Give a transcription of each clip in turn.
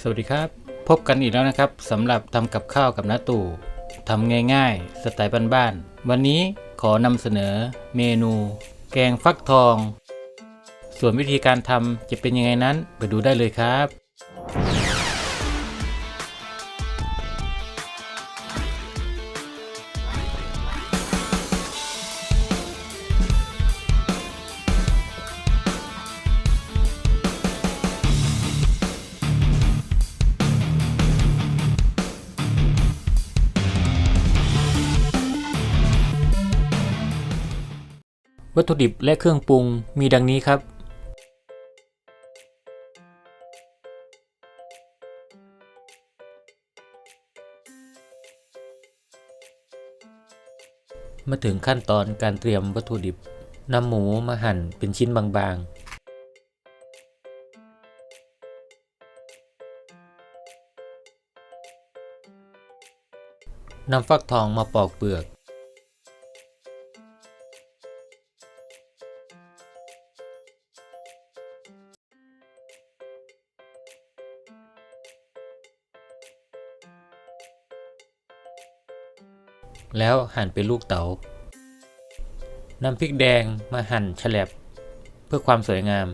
สวัสดีครับ พบกันอีกแล้วนะครับสำหรับทำกับข้าวกับน้าตู่ทำง่ายๆ สไตล์บ้านๆ วันนี้ขอนำเสนอเมนู แกงฟักทอง ส่วนวิธีการทำจะเป็นยังไงนั้นไปดูได้เลยครับ วัตถุดิบและเครื่องปรุงมีดังนี้ครับ มาถึงขั้นตอนการเตรียมวัตถุดิบนำหมูมาหั่นเป็นชิ้นบางๆนำฟักทองมาปอกเปลือก แล้วหั่นเป็นลูกเตา๋านำพริกแดงมาหั่นแฉลบเพื่อความสวยงาม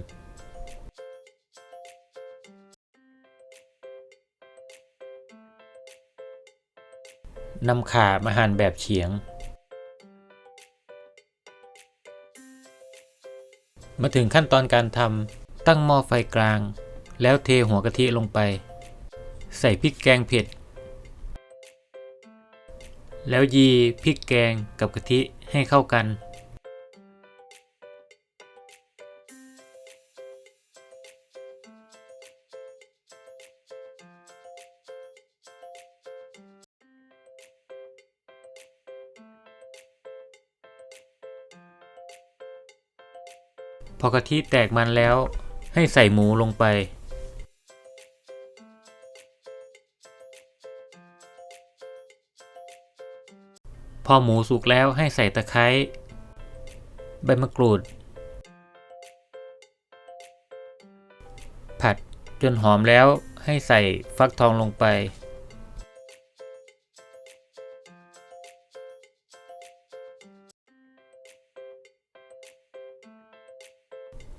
นำข่ามาหั่นแบบเฉียง มาถึงขั้นตอนการทำตั้งหม้อไฟกลาง แล้วเทหัวกะทิลงไป ใส่พริกแกงเผ็ด แล้วยีพริกแกงกับกะทิให้เข้ากัน พอกะทิแตกมันแล้วให้ใส่หมูลงไป พอหมูสุกแล้วให้ใส่ตะไคร้ใบมะกรูด ผัดจนหอมแล้วให้ใส่ฟักทองลงไป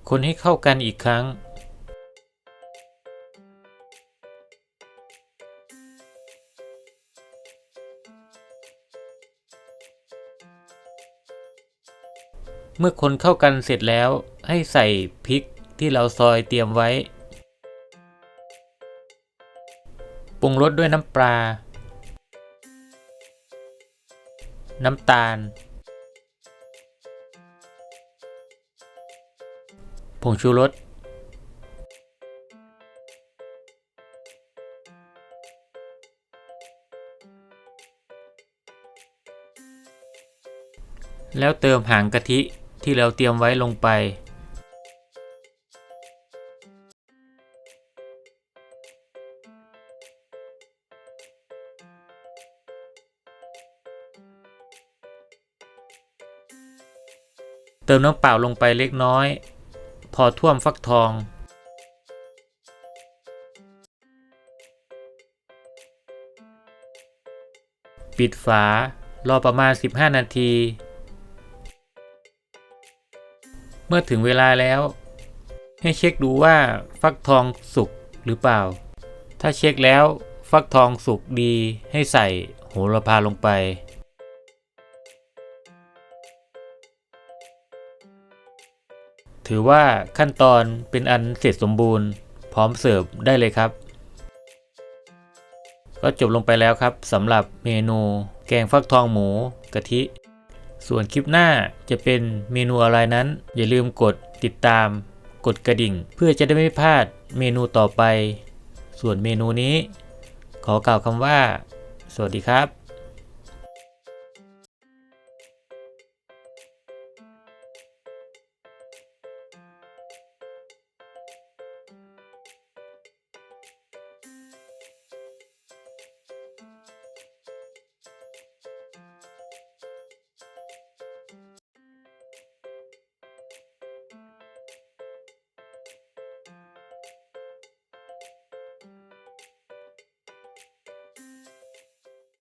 คนให้เข้ากันอีกครั้ง เมื่อคนเข้ากันเสร็จแล้วให้ใส่พริกที่เราซอยเตรียมไว้ ปรุงรสด้วยน้ำปลา น้ำตาล ผงชูรส แล้วเติมหางกะทิ ที่เราเตรียมไว้ลงไป เติมน้ำเปล่าลงไปเล็กน้อย พอท่วมฟักทองปิดฝารอประมาณ 15 นาที มื่อถึงเวลาแล้ว ให้เช็คดูว่าฟักทองสุกหรือเปล่า ถ้าเช็คแล้วฟักทองสุกดีให้ใส่โหระพาลงไป ถือว่าขั้นตอนเป็นอันเสร็จสมบูรณ์ พร้อมเสิร์ฟได้เลยครับ ก็จบลงไปแล้วครับสำหรับเมนูแกงฟักทองหมูกะทิ ส่วนคลิปหน้าจะเป็นเมนูอะไรนั้น อย่าลืมกดติดตาม กดกระดิ่ง เพื่อจะได้ไม่พลาดเมนูต่อไป ส่วนเมนูนี้ ขอกล่าวคำว่า สวัสดีครับ